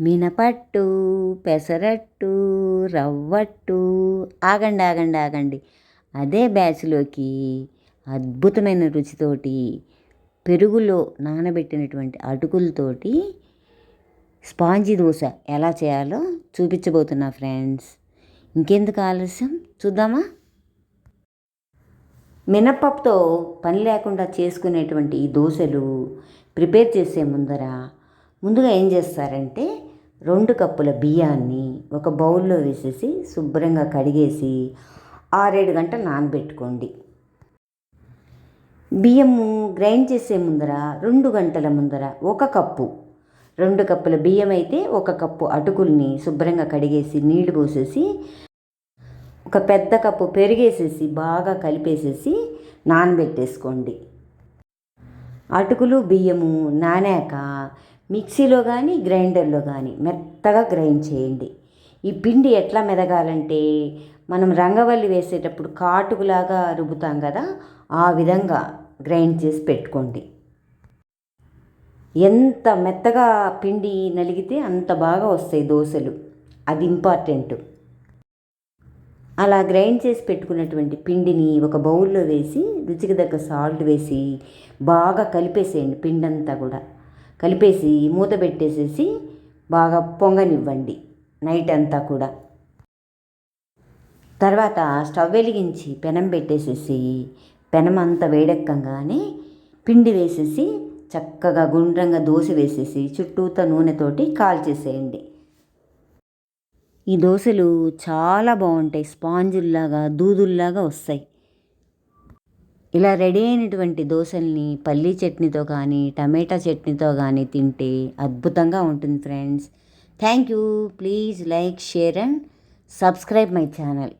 మినపట్టు పెసరట్టు రవ్వట్టు. ఆగండి ఆగండి ఆగండి. అదే బ్యాచ్లోకి అద్భుతమైన రుచితోటి పెరుగులో నానబెట్టినటువంటి అటుకులతోటి స్పాంజీ దోశ ఎలా చేయాలో చూపించబోతున్నా ఫ్రెండ్స్. ఇంకెందుకు ఆలస్యం? చూద్దామా? మినప్పప్పుతో పని లేకుండా చేసుకునేటువంటి ఈ దోశలు ప్రిపేర్ చేసే ముందర ముందుగా ఏం చేస్తారంటే రెండు కప్పుల బియ్యాన్ని ఒక బౌల్లో వేసేసి శుభ్రంగా కడిగేసి ఆరేడు గంట నానబెట్టుకోండి. బియ్యము గ్రైండ్ చేసే ముందర రెండు గంటల ముందర ఒక కప్పు. రెండు కప్పుల బియ్యం అయితే ఒక కప్పు అటుకుల్ని శుభ్రంగా కడిగేసి నీళ్ళు పోసేసి ఒక పెద్ద కప్పు పెరిగేసేసి బాగా కలిపేసేసి నానబెట్టేసుకోండి. అటుకులు బియ్యము నానాక మిక్సీలో కానీ గ్రైండర్లో కానీ మెత్తగా గ్రైండ్ చేయండి. ఈ పిండి ఎట్లా మెదగాలంటే మనం రంగవల్లి వేసేటప్పుడు కాటుకులాగా రుబ్బుతాం కదా ఆ విధంగా గ్రైండ్ చేసి పెట్టుకోండి. ఎంత మెత్తగా పిండి నలిగితే అంత బాగా వస్తాయి దోశలు. అది ఇంపార్టెంట్. అలా గ్రైండ్ చేసి పెట్టుకున్నటువంటి పిండిని ఒక బౌల్లో వేసి రుచికి తగ్గ సాల్ట్ వేసి బాగా కలిపేసేయండి పిండి అంతా కూడా. కలిపేసి మూత పెట్టేసేసి బాగా పొంగనివ్వండి నైట్ అంతా కూడా. తర్వాత స్టవ్ వెలిగించి పెనం పెట్టేసేసి పెనం అంతా వేడెక్కగానే పిండి వేసేసి చక్కగా గుండ్రంగా దోశ వేసేసి చుట్టూత నూనెతోటి కాల్చేసేయండి. ఈ దోశలు చాలా బాగుంటాయి స్పాంజుల్లాగా దూదుల్లాగా వస్తాయి. ఇలా రెడీ అయినటువంటి దోశల్ని పల్లీ చట్నీతో కానీ టమాటా చట్నీతో కానీ తింటే అద్భుతంగా ఉంటుంది friends. Thank you. Please like share and subscribe my channel.